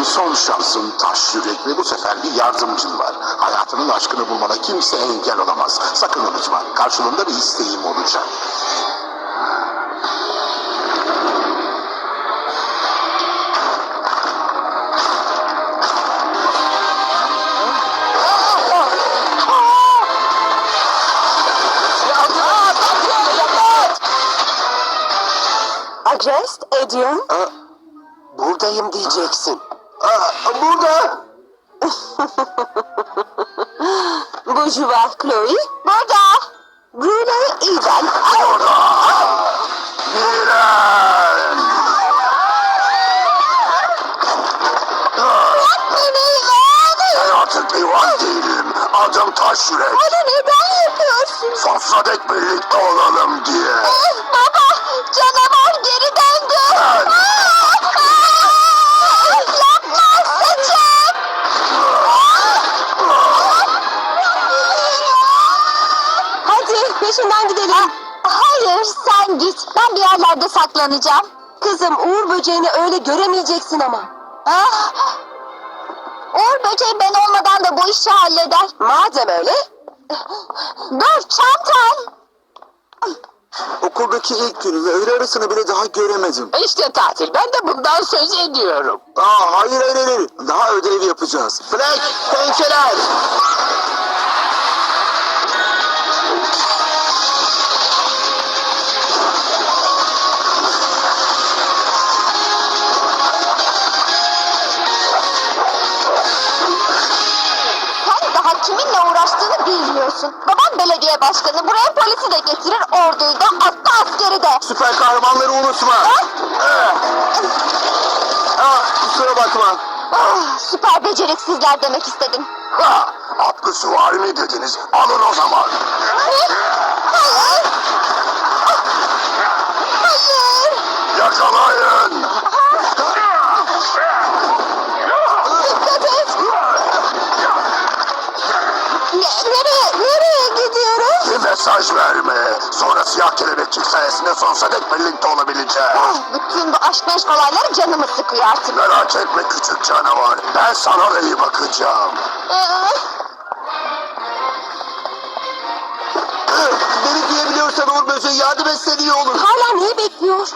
Senin son şansın taş yürek ve bu sefer bir yardımcın var. Hayatının aşkını bulmana kimse engel olamaz. Sakın unutma. Karşılığında bir isteğim olacak. Adressed Adrian. Buradayım diyeceksin. Aa, burada. Bourgeois Chloe. Burada. Brûlé Eden. Burada. Ben artık divan değilim. Adım taş yürek. Bunu neden yapıyorsun? Sonsuza dek birlikte olalım diye. Baba canavar peşinden gidelim. Hayır sen git. Ben bir yerlerde saklanacağım. Kızım Uğur böceğini öyle göremeyeceksin ama. Ah. Uğur böceği ben olmadan da bu işi halleder. Madem öyle. Dur çantam. Okuldaki ilk günü ve öğle arasını bile daha göremedim. İşte tatil. Ben de bundan söz ediyorum. Aa, hayır hayır hayır. Daha ödev yapacağız. Fleck, pençeler. Babam belediye başkanı. Buraya polisi de getirir, orduyu da, hatta askeri de. Süper kahramanları unutma. Ha? Aa, kusura bakma. Ah, süper beceriksizler demek istedim. Ha, atlı süvari mi dediniz? Alın o zaman. Hayır. Hayır. Hayır. Yakalayın. Mesaj verme. Sonra siyah kelebekçik sayesinde sonsuza dek birlikte olabileceğiz. Ah, bütün bu aşk meşk olayları canımı sıkıyor artık. Merak etme küçük canavar. Ben sana da iyi bakacağım. Ee, Beni duyabiliyorsan Uğur Böceği yardım etsen iyi olur. Hala neyi bekliyor?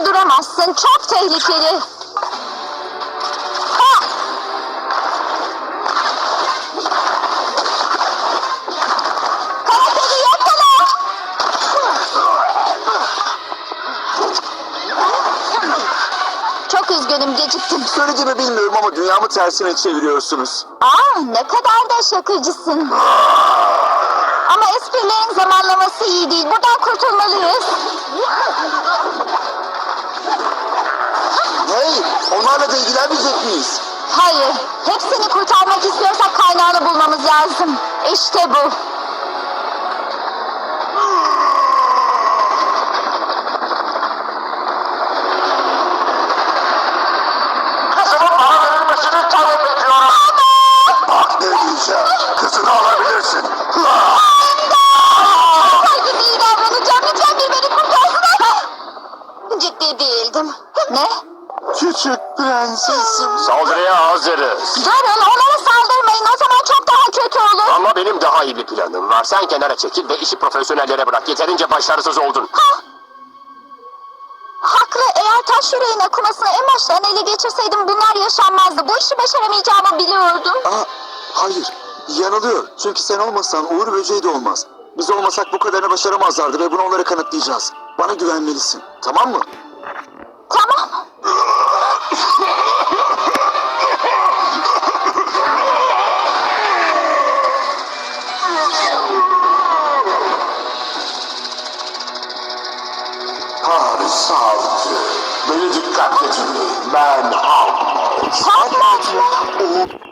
Burada duramazsın. Çok tehlikeli. Ha! Karakolu yakala! Çok üzgünüm geciktim. Söylediğimi bilmiyorum ama dünyamı tersine çeviriyorsunuz. Aa ne kadar da şakacısın. Ama esprilerin zamanlaması iyi değil. Buradan kurtulmalıyız. İlgilenmeyecek miyiz? Hayır. Hepsini kurtarmak istiyorsak kaynağını bulmamız lazım. İşte bu. Kızımın bana verilmesini talep ediyorum. Bak ne diyeceğim. Kızını alabilirsin. Ha! Sanki iyi davranacağım. Lütfen bir beni kurtarsın. Ciddi değildim. Ne? Küçük prensesim. Saldırıya hazırız. Durun onlara saldırmayın. O zaman çok daha kötü olur. Ama benim daha iyi bir planım var. Sen kenara çekil ve işi profesyonellere bırak. Yeterince başarısız oldun. Ha? Haklı. Eğer Eğer taş yüreğin akumasını en baştan ele geçirseydim bunlar yaşanmazdı. Bu işi başaramayacağımı biliyordum. Aa, hayır. Yanılıyor. Çünkü sen olmasan Uğur böceği de olmaz. Biz olmasak bu kadarını başaramazlardı ve bunu onlara kanıtlayacağız. Bana güvenmelisin. Tamam mı? Paris altı. Beni dikkatle dinleyin. Ben Ahmet. Ahmet mi?